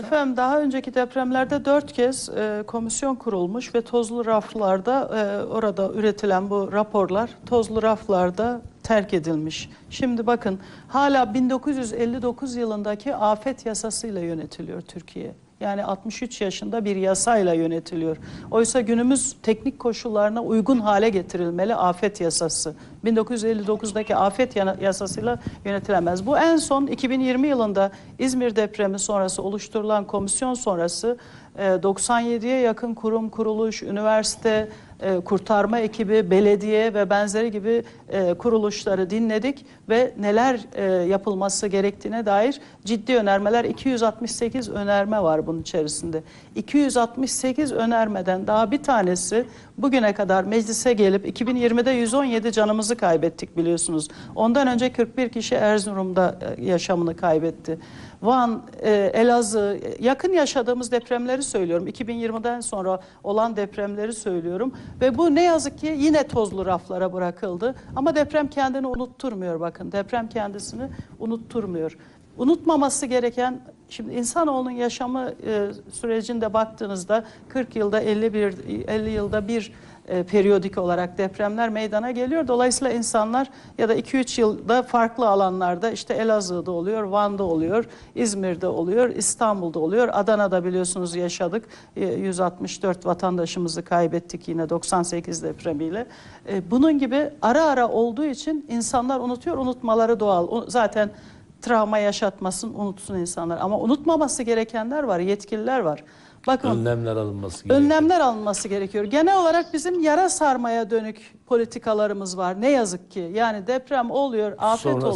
Efendim daha önceki depremlerde dört kez e, komisyon kurulmuş ve tozlu raflarda e, orada üretilen bu raporlar tozlu raflarda terk edilmiş. Şimdi bakın hala 1959 yılındaki afet yasasıyla yönetiliyor Türkiye. Yani 63 yaşında bir yasayla yönetiliyor. Oysa günümüz teknik koşullarına uygun hale getirilmeli afet yasası. 1959'daki afet yasasıyla yönetilemez. Bu en son 2020 yılında İzmir depremi sonrası oluşturulan komisyon sonrası e, 97'ye yakın kurum, kuruluş, üniversite, e, kurtarma ekibi, belediye ve benzeri gibi e, kuruluşları dinledik ve neler e, yapılması gerektiğine dair ciddi önermeler 268 önerme var bunun içerisinde. 268 önermeden daha bir tanesi bugüne kadar meclise gelip 2020'de 117 canımızı kaybettik biliyorsunuz. Ondan önce 41 kişi Erzurum'da e, yaşamını kaybetti. Van, e, Elazığ, yakın yaşadığımız depremleri söylüyorum. 2020'den sonra olan depremleri söylüyorum. Ve bu ne yazık ki yine tozlu raflara bırakıldı. Ama deprem kendini unutturmuyor bakın. Deprem kendisini unutturmuyor. Unutmaması gereken, şimdi insanoğlunun yaşamı e, sürecinde baktığınızda 40 yılda 51, 50 yılda bir e, periyodik olarak depremler meydana geliyor. Dolayısıyla insanlar ya da 2-3 yılda farklı alanlarda işte Elazığ'da oluyor, Van'da oluyor, İzmir'de oluyor, İstanbul'da oluyor. Adana'da biliyorsunuz yaşadık. E, 164 vatandaşımızı kaybettik yine 98 depremiyle. E, Bunun gibi ara ara olduğu için insanlar unutuyor. Unutmaları doğal. O- Zaten travma yaşatmasın, unutsun insanlar. Ama unutmaması gerekenler var, yetkililer var. Bakın Önlemler alınması gerekiyor. Önlemler alınması gerekiyor. Genel olarak bizim yara sarmaya dönük politikalarımız var. Ne yazık ki. Yani deprem oluyor, afet Sonrası- oluyor.